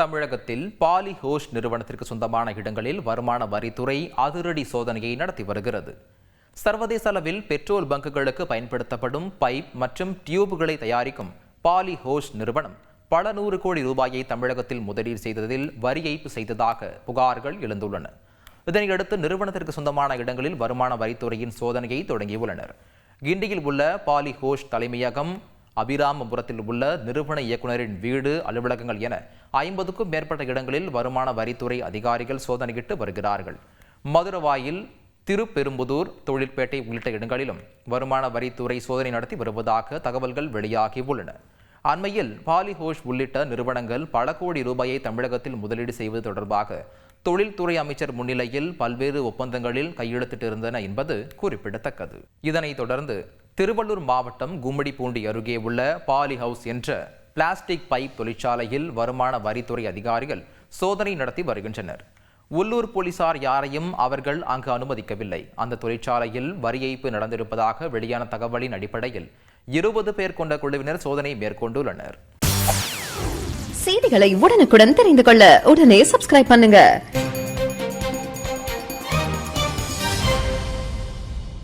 தமிழகத்தில் பாலி ஹோஷ் நிறுவனத்திற்கு சொந்தமான இடங்களில் வருமான வரித்துறை அதிரடி சோதனையை நடத்தி வருகிறது. சர்வதேச அளவில் பெட்ரோல் பங்குகளுக்கு பயன்படுத்தப்படும் பைப் மற்றும் டியூப்களை தயாரிக்கும் பாலி ஹோஷ் நிறுவனம் பல நூறு கோடி ரூபாயை தமிழகத்தில் முதலீடு செய்ததில் வரி ஏய்ப்பு செய்ததாக புகார்கள் எழுந்துள்ளன. இதனையடுத்து நிறுவனத்திற்கு சொந்தமான இடங்களில் வருமான வரித்துறையின் சோதனையை தொடங்கியுள்ளனர். கிண்டியில் உள்ள பாலி ஹோஷ் தலைமையகம் அபிராமபுரத்தில் உள்ள நிறுவன இயக்குநரின் வீடு அலுவலகங்கள் என ஐம்பதுக்கும் மேற்பட்ட இடங்களில் வருமான வரித்துறை அதிகாரிகள் சோதனையிட்டு வருகிறார்கள். மதுரவாயில் திருப்பெரும்புதூர் தொழிற்பேட்டை உள்ளிட்ட இடங்களிலும் வருமான வரித்துறை சோதனை நடத்தி வருவதாக தகவல்கள் வெளியாகியுள்ளன அண்மையில் பாலிஹோஷ் உள்ளிட்ட நிறுவனங்கள் பல கோடி ரூபாயை தமிழகத்தில் முதலீடு செய்வது தொடர்பாக தொழில்துறை அமைச்சர் முன்னிலையில் பல்வேறு ஒப்பந்தங்களில் கையெழுத்திட்டிருந்தன என்பது குறிப்பிடத்தக்கது. இதனைத் தொடர்ந்து திருவள்ளூர் மாவட்டம் கும்மிடிப்பூண்டி அருகே உள்ள பாலி ஹவுஸ் என்ற பிளாஸ்டிக் பைப் தொழிற்சாலையில் வருமான வரித்துறை அதிகாரிகள் சோதனை நடத்தி வருகின்றனர். உள்ளூர் போலீசார் யாரையும் அவர்கள் அங்கு அனுமதிக்கவில்லை. அந்த தொழிற்சாலையில் வரி ஏய்ப்பு நடந்திருப்பதாக வெளியான தகவலின் அடிப்படையில் இருபது பேர் கொண்ட குழுவினர் சோதனை மேற்கொண்டுள்ளனர். செய்திகளை உடனுக்குடன் தெரிந்து கொள்ள உடனே சப்ஸ்கிரைப் பண்ணுங்க.